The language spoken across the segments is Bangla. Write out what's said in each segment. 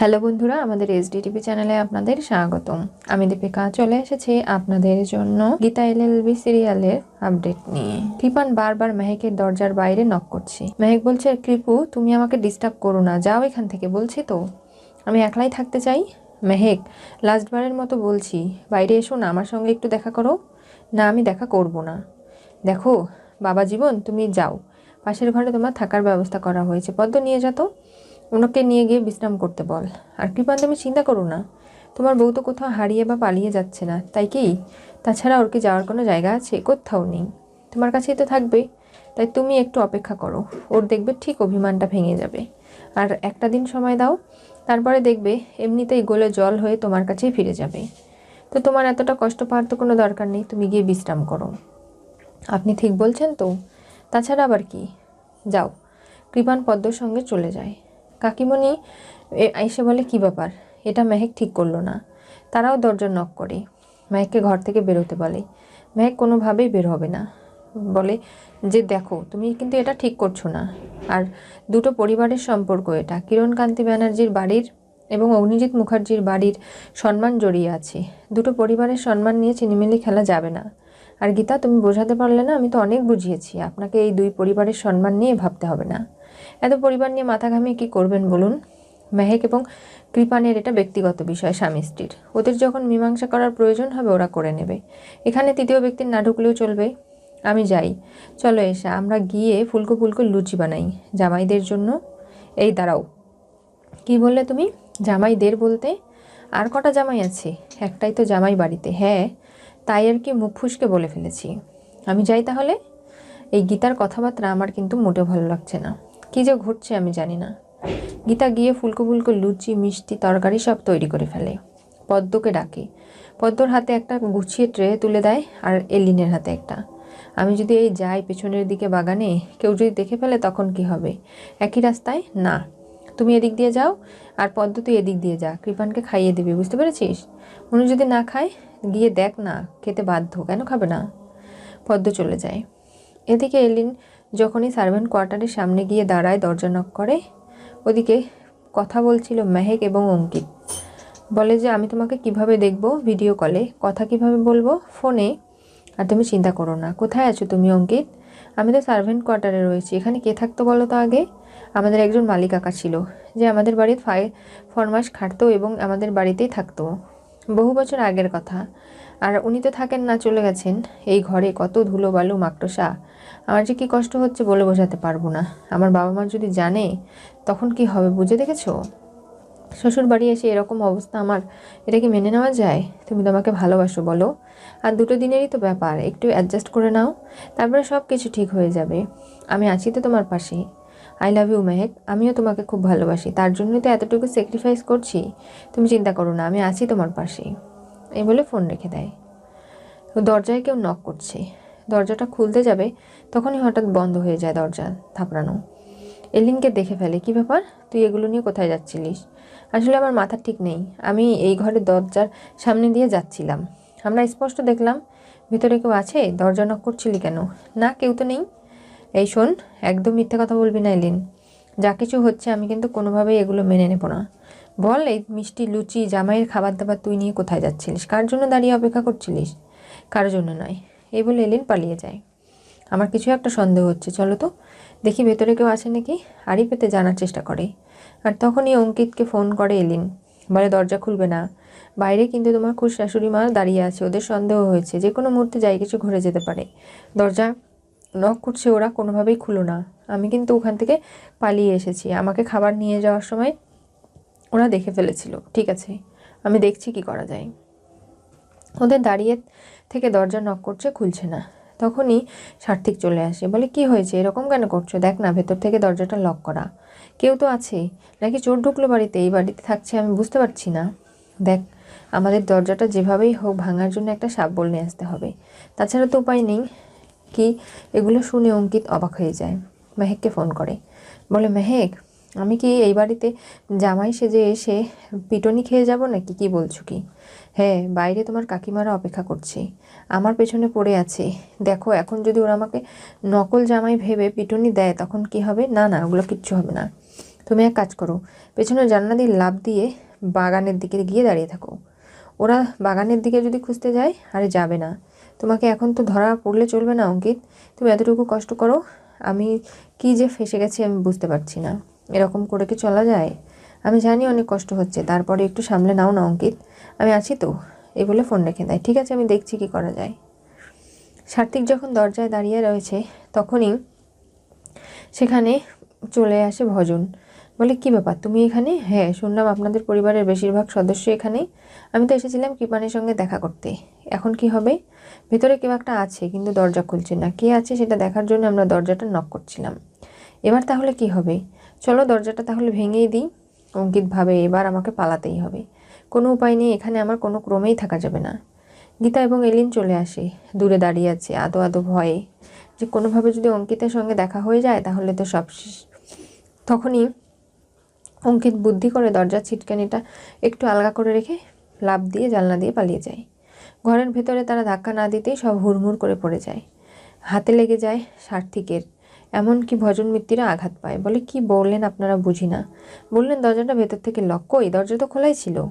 হ্যালো বন্ধুরা, আমাদের এসডি টিভি চ্যানেলে আপনাদের স্বাগতম। আমি দীপিকা, চলে এসেছি আপনাদের জন্য গীতা এলএলবি সিরিয়ালের আপডেট নিয়ে। কৃপান বারবার মেহেকের দরজার বাইরে নক করছি। মেহেক বলছে, কৃপু, তুমি আমাকে ডিস্টার্ব করো না, যাও এখান থেকে, বলছি তো। আমি একলাই থাকতে চাই? মেহেক লাস্টবারের মতো বলছি, বাইরে এসো না, আমার সঙ্গে একটু দেখা করো। না, আমি দেখা করব না। দেখো, বাবা জীবন, তুমি যাও। পাশের ঘরে তোমার থাকার ব্যবস্থা করা হয়েছে, পদ্ম নিয়ে যা ওনাকে নিয়ে গিয়ে বিশ্রাম করতে বল। আর কৃপান তুমি চিন্তা করো না। তোমার বউ তো কোথাও হারিয়ে বা পালিয়ে যাচ্ছে না, তাই কি? তাছাড়া ওর কি যাওয়ার কোনো জায়গা আছে? কোথাও নেই। তোমার কাছেই তো থাকবে। তাই তুমি একটু অপেক্ষা করো। ওর দেখবে ঠিক অভিমানটা ভেঙে যাবে। আর একটা দিন সময় দাও। তারপরে দেখবে এমনিতেই গোলে জল হয়ে তোমার কাছেই ফিরে যাবে। তো তোমার এতটা কষ্ট পাওয়ার তো কোনো দরকার নেই। তুমি গিয়ে বিশ্রাম করো। আপনি ঠিক বলছেন তো? তাছাড়া আবার কি? যাও। কৃপান পদ্মর সঙ্গে চলে যায়। কাকিমণি এসে বলে, কি ব্যাপার? এটা মেহেক ঠিক করল না। তারাও দরজা নক করে। মেহেককে ঘর থেকে বেরোতে বলে, মেহেক কোনোভাবেই বের হবে না। বলে, যে দেখো, তুমি কিন্তু এটা ঠিক করছ না। আর দুটো পরিবারের সম্পর্ক এটা। কিরণকান্তি ব্যানার্জির বাড়ির এবং অগ্নিজিৎ মুখার্জির বাড়ির সম্মান জড়িয়ে আছে। দুটো পরিবারের সম্মান নিয়ে চিনিমিলি খেলা যাবে না। আর গীতা, তুমি বোঝাতে পারলে না, আমি তো অনেক বুঝিয়েছি। আপনাকে এই দুই পরিবারের সম্মান নিয়ে ভাবতে হবে না। এত পরিবার নিয়ে মাথা ঘামিয়ে কী করবেন বলুন? মেহেক এবং কৃপানের এটা ব্যক্তিগত বিষয়, স্বামী স্ত্রীর। ওদের যখন মীমাংসা করার প্রয়োজন হবে, ওরা করে নেবে। এখানে তৃতীয় ব্যক্তির না ঢুকলেও চলবে। আমি যাই। চলো এসে আমরা গিয়ে ফুলকো ফুলকো লুচি বানাই। জামাইদের জন্য। এই দাঁড়াও। কি বললে তুমি? জামাইদের বলতে? আর কটা জামাই আছে? একটাই তো জামাই বাড়িতে। হ্যাঁ তাই আর কি মুখ ফুসকে বলে ফেলেছি। আমি যাই তাহলে? এই গীতার কথাবার্তা আমার কিন্তু মোটেও ভালো লাগছে না। কী যে ঘটছে আমি জানি না। গীতা গিয়ে ফুলকো ফুলকো লুচি, মিষ্টি, তরকারি সব তৈরি করে ফেলে। পদ্মকে ডাকে। পদ্মর হাতে একটা গুছিয়ে ট্রে তুলে দেয় আর এলিনের হাতে একটা। আমি যদি এই যাই পেছনের দিকে বাগানে, কেউ যদি দেখে ফেলে তখন কি হবে? একই রাস্তায়? না। তুমি এদিক দিয়ে যাও আর পদ্ম তুই এদিক দিয়ে যা। কৃপানকে খাইয়ে দিবি, বুঝতে পেরেছিস? উনি যদি না খায়, গিয়ে দেখ না, খেতে বাধ্য, কেন খাবে না? পদ্ম চলে যায়। এদিকে এলিন যখনই সার্ভেন্ট কোয়ার্টারের সামনে গিয়ে দাঁড়ায়, দরজা নক করে, ওদিকে কথা বলছিল মেহেক এবং অঙ্কিত। বলে যে, আমি তোমাকে কীভাবে দেখব ভিডিও কলে কথা কীভাবে বলব? ফোনে? আর তুমি চিন্তা করো না। কোথায় আছো তুমি, অঙ্কিত? আমি তো সার্ভেন্ট কোয়ার্টারে রয়েছি। এখানে কে থাকতো বলো তো আগে? আমাদের একজন মালিক কাকা ছিল, যে আমাদের বাড়ির ফাই ফরমাস খাটতো এবং আমাদের বাড়িতেই থাকতো। বহু বছর আগের কথা। আর উনি তো থাকেন না, চলে গেছেন। এই ঘরে কত ধুলো বালু, মাকড়সা। আমার যে কী কষ্ট হচ্ছে বলে বোঝাতে পারব না। আমার বাবা মা যদি জানে, তখন কি হবে বুঝে দেখেছ? শ্বশুর বাড়ি এসে এরকম অবস্থা আমার, এটা কি মেনে নেওয়া যায়? তুমি তো আমাকে ভালোবাসো বলো। আর দুটো দিনেরই তো ব্যাপার, একটু অ্যাডজাস্ট করে নাও, তারপরে সব কিছু ঠিক হয়ে যাবে। আমি আছি তো তোমার পাশে আই লাভ ইউ মেহেক আমিও তোমাকে খুব ভালোবাসি। তার জন্যই তো এতটুকু স্যাক্রিফাইস করছি। তুমি চিন্তা করো না, আমি আছি তোমার পাশে এই বলে ফোন রেখে দেয়। দরজায় কেউ নক করছে। দরজাটা খুলতে যাবে, তখনই হঠাৎ বন্ধ হয়ে যায় দরজা থাপড়ানো। এলিনকে দেখে ফেলে, কি ব্যাপার? তুই এগুলো নিয়ে কোথায় যাচ্ছিলিস? আসলে আমার মাথা ঠিক নেই। আমি এই ঘরের দরজার সামনে দিয়ে যাচ্ছিলাম। আমরা স্পষ্ট দেখলাম, ভিতরে কেউ আছে? দরজা নক করছিলি কেন? না, কেউ তো নেই। এই শোন, একদম মিথ্যে কথা বলবি না, এলিন। যা কিছু হচ্ছে, আমি কিন্তু কোনোভাবেই এগুলো মেনে নেব না। বল এই মিষ্টি লুচি, জামাইয়ের খাবার দাবার তুই নিয়ে কোথায় যাচ্ছিলিস? কার জন্য দাঁড়িয়ে অপেক্ষা করছিলিস? কার জন্য নয়। এই বলে এলিন পালিয়ে যায়। আমার কিছু একটা সন্দেহ হচ্ছে, চলো তো। দেখি ভেতরে কেউ আছে নাকি? আড়ি পেতে জানার চেষ্টা করে। আর তখনই অঙ্কিতকে ফোন করে এলিন। বলে, দরজা খুলবে না। বাইরে কিন্তু তোমার খুব শাশুড়ি মা দাঁড়িয়ে আছে। ওদের সন্দেহ হয়েছে। যে কোনো মুহূর্তে যাই কিছু ঘুরে যেতে পারে। দরজা নক করছে, ওরা কোনোভাবেই খুলো না। আমি কিন্তু ওখান থেকে পালিয়ে এসেছি। আমাকে খাবার নিয়ে যাওয়ার সময় ওরা দেখে ফেলেছিল, ঠিক আছে? আমি দেখছি কি করা যায়। ওদের দাঁড়িয়ে থেকে দরজা নক করছে, খুলছে না। তখনই সার্থিক চলে আসে, বলে, কি হয়েছে? এরকম কেন করছ? দেখ না, ভেতর থেকে দরজাটা লক করা। কেউ তো আছে, নাকি চোর ঢুকলো বাড়িতে? এই বাড়িতে থাকছে, আমি বুঝতে পারছি না। দেখ, আমাদের দরজাটা যেভাবেই হোক ভাঙার জন্য একটা সাবল নিয়ে আসতে হবে। তাছাড়া তো উপায় নেই। কি? এগুলো শুনে অঙ্কিত অবাক হয়ে যায়। মেহেককে ফোন করে। বলে, মেহেক, আমি কি এই বাড়িতে জামাই সেজে এসে পিটনি খেয়ে যাব নাকি? কি বলছো কি? হ্যাঁ বাইরে তোমার কাকিমারা অপেক্ষা করছে। আমার পেছনে পড়ে আছে। দেখো, এখন যদি ওরা আমাকে নকল জামাই ভেবে পিটনি দেয়, তখন কি হবে? না না, ওগুলো কিচ্ছু হবে না। তুমি এক কাজ করো, পেছনে জানলা দিয়ে লাভ দিয়ে বাগানের দিকে গিয়ে দাঁড়িয়ে থাকো। ওরা বাগানের দিকে যদি খুঁজতে যায়, আরে যাবে না। তোমাকে এখন তো ধরা পড়লে চলবে না, অঙ্কিত। তুমি এতটুকু কষ্ট করো, আমি কি যে ফেসে গেছি আমি বুঝতে পারছি না। এরকম করে কি চলা যায়? আমি জানি অনেক কষ্ট হচ্ছে, তারপরে একটু সামলে নাও না, অঙ্কিত। আমি আছি তো, এই বলে ফোন রেখে দেয়। ঠিক আছে, আমি দেখছি কি করা যায়। সার্থিক যখন দরজায় দাঁড়িয়ে রয়েছে, তখনই সেখানে চলে আসে ভজন। বলে, কি ব্যাপার? তুমি এখানে? হ্যাঁ শুনলাম আপনাদের পরিবারের বেশিরভাগ সদস্য এখানে আমি তো এসেছিলাম কৃপানের সঙ্গে দেখা করতে। এখন কি হবে? ভেতরে কেউ একটা আছে, কিন্তু দরজা খুলছে না। কে আছে সেটা দেখার জন্য আমরা দরজাটা নক করছিলাম। এবার তাহলে কি হবে? চলো দরজাটা তাহলে ভেঙেই দিই। অঙ্কিত ভাবে এবার আমাকে পালাতেই হবে। কোনো উপায় নেই, এখানে আমার কোনো ক্রমেই থাকা যাবে না। গীতা এবং এলিন চলে আসে। দূরে দাঁড়িয়ে আছে, আদো আদো ভয়ে। যে কোনোভাবে যদি অঙ্কিতের সঙ্গে দেখা হয়ে যায়, তাহলে তো সব তখনই অঙ্কিত বুদ্ধি করে দরজার ছিটকানিটা একটু আলগা করে রেখে লাভ দিয়ে জানলা দিয়ে পালিয়ে যায়। ঘরের ভেতরে তারা ধাক্কা না দিতেই সব হুড়মুড় করে পড়ে যায়। হাতে লেগে যায় সার্থিকের। এমনকি ভজন মিত্তিরা আঘাত পায়? বলে, কি বললেন আপনারা বুঝি না। বললেন, দরজাটা ভেতর থেকে লক কই? দরজা তো খোলাই ছিল।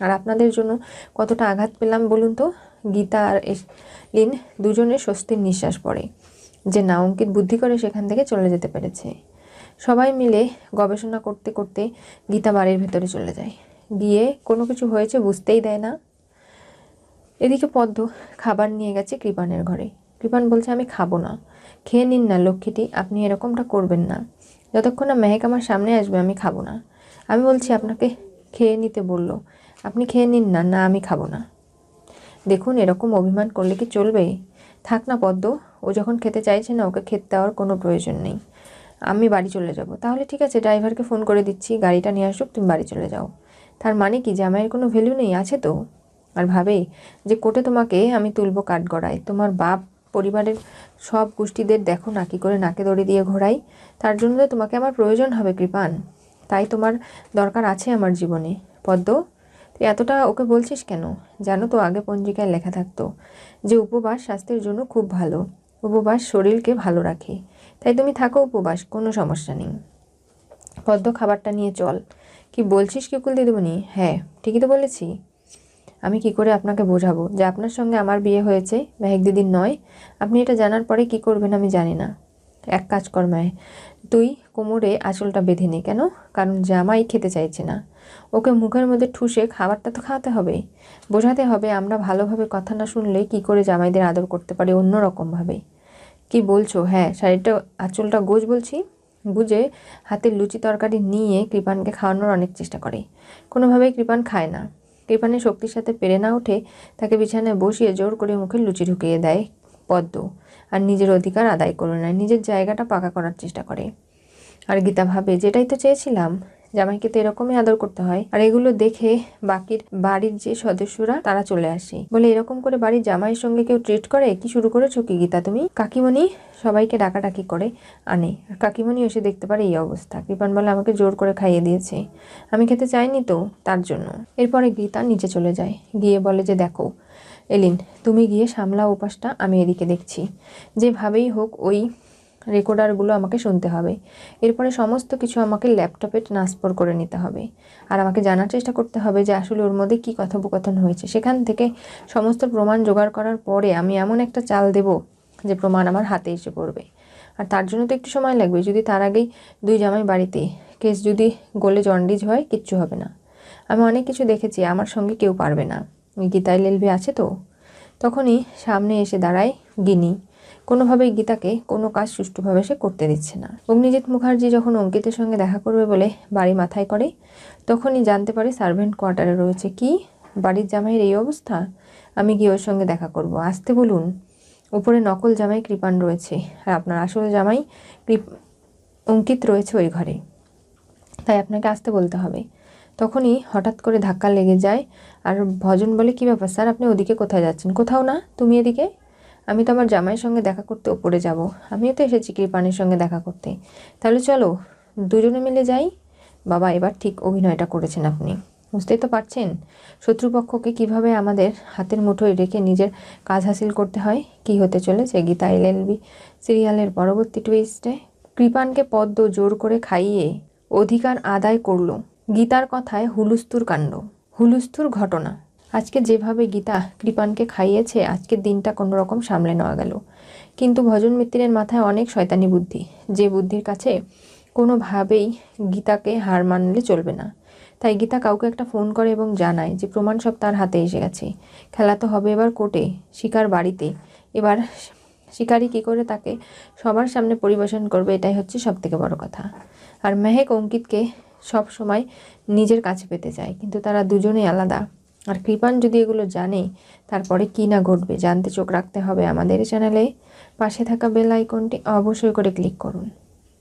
আর আপনাদের জন্য কতটা আঘাত পেলাম বলুন তো? গীতা আর লিন দুজনের স্বস্তির নিঃশ্বাস পড়ে। যে না, অঙ্কিত বুদ্ধি করে সেখান থেকে চলে যেতে পেরেছে। সবাই মিলে গবেষণা করতে করতে গীতা বাড়ির ভেতরে চলে যায়। গিয়ে কোনো কিছু হয়েছে বুঝতেই দেয় না। এদিকে পদ্ম খাবার নিয়ে গেছে কৃপানের ঘরে। কৃপান বলছে, আমি খাব না। খেয়ে নিন না লক্ষ্মীটি, আপনি এরকমটা করবেন না। যতক্ষণ না মেহেক আমার সামনে আসবে, আমি খাব না। আমি বলছি, আপনাকে খেয়ে নিতে বলল। আপনি খেয়ে নিন না না, আমি খাব না। দেখুন, এরকম অভিমান করলে কি চলবে? থাক না পদ্ম, ও যখন খেতে চাইছে না, ওকে খেতে দেওয়ার কোনো প্রয়োজন নেই। আমি বাড়ি চলে যাব। তাহলে ঠিক আছে, ড্রাইভারকে ফোন করে দিচ্ছি, গাড়িটা নিয়ে আসুক, তুমি বাড়ি চলে যাও। তার মানে কি জামাইয়ের কোনো ভ্যালু নেই? আছে তো। আর ভাবে যে কোটে তোমাকে আমি তুলবো কাঠ গড়াই তোমার বাপ, পরিবারের সব গোষ্ঠীদের দেখো, নাকি করে নাকে দড়ি দিয়ে ঘোরাই তার জন্য তো তোমাকে আমার প্রয়োজন হবে, কৃপান। তাই তোমার দরকার আছে আমার জীবনে। পদ্ম, তুই এতটা ওকে বলছিস কেন? জানো তো, আগে পঞ্জিকায় লেখা থাকতো যে, উপবাস স্বাস্থ্যের জন্য খুব ভালো। উপবাস শরীরকে ভালো রাখে। তাই তুমি থাকো উপবাস, কোনো সমস্যা নেই। পদ্ম খাবারটা নিয়ে চল। কি বলছিস কি কুল দিদিমণি হ্যাঁ ঠিকই তো বলেছি। আমি কি করে আপনাকে বোঝাবো যে আপনার সঙ্গে আমার বিয়ে হয়েছে মেহেক দিদির নয়? আপনি এটা জানার পরে কি করবেন আমি জানি না। এক কাজ কর তুই কোমরে আঁচলটা বেঁধে নে কেন? কারণ জামাই খেতে চাইছে না। ওকে মুখের মধ্যে ঠুসে খাবারটা তো খাওয়াতে হবে বোঝাতে হবে আমরা ভালোভাবে কথা না শুনলে কি করে জামাইদের আদর করতে পারি অন্য রকমভাবে কি বলছো? হ্যাঁ শাড়িটা, আঁচলটা গোজ বলছি। বুঝে হাতের লুচি তরকারি নিয়ে কৃপানকে খাওয়ানোর অনেক চেষ্টা করে। কোনোভাবেই কৃপান খায় না। কৃপানের শক্তির সাথে পেরে না উঠে তাকে বিছানায় বসিয়ে জোর করে মুখে লুচি ঢুকিয়ে দেয় পদ্ম। আর নিজের অধিকার আদায় করে নেয়, নিজের জায়গাটা পাকা করার চেষ্টা করে। আর গীতা ভাবে, যেটাই তো চেয়েছিলাম জামাইকে তো এরকমই আদর করতে হয়। আর এগুলো দেখে বাকির বাড়ির যে সদস্যরা, তারা চলে আসে। বলে, এরকম করে বাড়ির জামাইয়ের সঙ্গে কেউ ট্রিট করে? কি শুরু করেছ কি গীতা তুমি? কাকিমণি সবাইকে ডাকাডাকি করে আনে। আর কাকিমণি এসে দেখতে পারে এই অবস্থা। কৃপান বলে, আমাকে জোর করে খাইয়ে দিয়েছে। আমি খেতে চাইনি তো তার জন্য। এরপরে গীতা নিচে চলে যায়। গিয়ে বলে যে, দেখো, এলিন, তুমি গিয়ে সামলা উপাসটা আমি এদিকে দেখছি। যেভাবেই হোক, ওই রেকর্ডারগুলো আমাকে শুনতে হবে। এরপরে সমস্ত কিছু আমাকে ল্যাপটপে ট্রান্সফার করে নিতে হবে। আর আমাকে জানার চেষ্টা করতে হবে যে আসলে ওর মধ্যে কী কথোপকথন হয়েছে। সেখান থেকে সমস্ত প্রমাণ জোগাড় করার পরে আমি এমন একটা চাল দেব যে প্রমাণ আমার হাতে এসে পড়বে। আর তার জন্য তো একটু সময় লাগবে। যদি তার আগেই দুই জামাই বাড়িতে কেস যদি গোলে জন্ডিজ হয়, কিচ্ছু হবে না। আমি অনেক কিছু দেখেছি, আমার সঙ্গে কেউ পারবে না। গীতাই লেলভি আছে তো? তখনই সামনে এসে দাঁড়ায় গিনি। কোনোভাবেই গীতাকে কোনো কাজ সুষ্ঠুভাবে সে করতে দিচ্ছে না। অগ্নিজিৎ মুখার্জি যখন অঙ্কিতের সঙ্গে দেখা করবে বলে বাড়ি মাথায় করে, তখনই জানতে পারে সার্ভেন্ট কোয়ার্টারে রয়েছে কি? বাড়ির জামাইয়ের এই অবস্থা? আমি গিয়ে ওর সঙ্গে দেখা করব। আসতে বলুন। উপরে নকল জামাই কৃপান রয়েছে। আর আপনার আসল জামাই কৃপ অঙ্কিত রয়েছে ওই ঘরে। তাই আপনাকে আসতে বলতে হবে। তখনই হঠাৎ করে ধাক্কা লেগে যায়। আর ভজন বলে, কী ব্যাপার স্যার? আপনি ওদিকে কোথায় যাচ্ছেন? কোথাও না? তুমি এদিকে? আমি তো আমার জামাইয়ের সঙ্গে দেখা করতে ওপরে যাব। আমিও তো এসেছি কৃপানের সঙ্গে দেখা করতে। তাহলে চলো, দুজনে মিলে যাই। বাবা, এবার ঠিক অভিনয়টা করেছেন আপনি। বুঝতেই তো পারছেন শত্রুপক্ষকে কীভাবে আমাদের হাতের মুঠোয় রেখে নিজের কাজ হাসিল করতে হয়, কি হতে চলেছে, গীতা এলএলবি সিরিয়ালের পরবর্তী টুইস্টে কৃপানকে পদ্ম জোর করে খাইয়ে অধিকার আদায় করল গীতার কথায় হুলুস্তুর কাণ্ড। হুলুস্থুর ঘটনা। আজকে যেভাবে গীতা কৃপানকে খাইয়েছে, আজকের দিনটা কোনো রকম সামলে নেওয়া গেল। কিন্তু ভজন মিত্রের মাথায় অনেক শয়তানি বুদ্ধি। যে বুদ্ধির কাছে কোনোভাবেই গীতাকে হার মানলে চলবে না। তাই গীতা কাউকে একটা ফোন করে এবং জানায় যে প্রমাণ সব তার হাতে এসে গেছে। খেলা তো হবে এবার কোর্টে, শিকার বাড়িতে। এবার শিকারি কী করে তাকে সবার সামনে পরিবেশন করবে, এটাই হচ্ছে সব থেকে বড় কথা। আর মেহেক অঙ্কিতকে সব সময় নিজের কাছে পেতে চায়, কিন্তু তারা দুজনেই আলাদা। আর কৃপান যদি এগুলো জানে, তারপরে কী না ঘটবে জানতে চোখ রাখতে হবে আমাদের চ্যানেলে। পাশে থাকা বেল আইকনটি অবশ্যই করে ক্লিক করুন।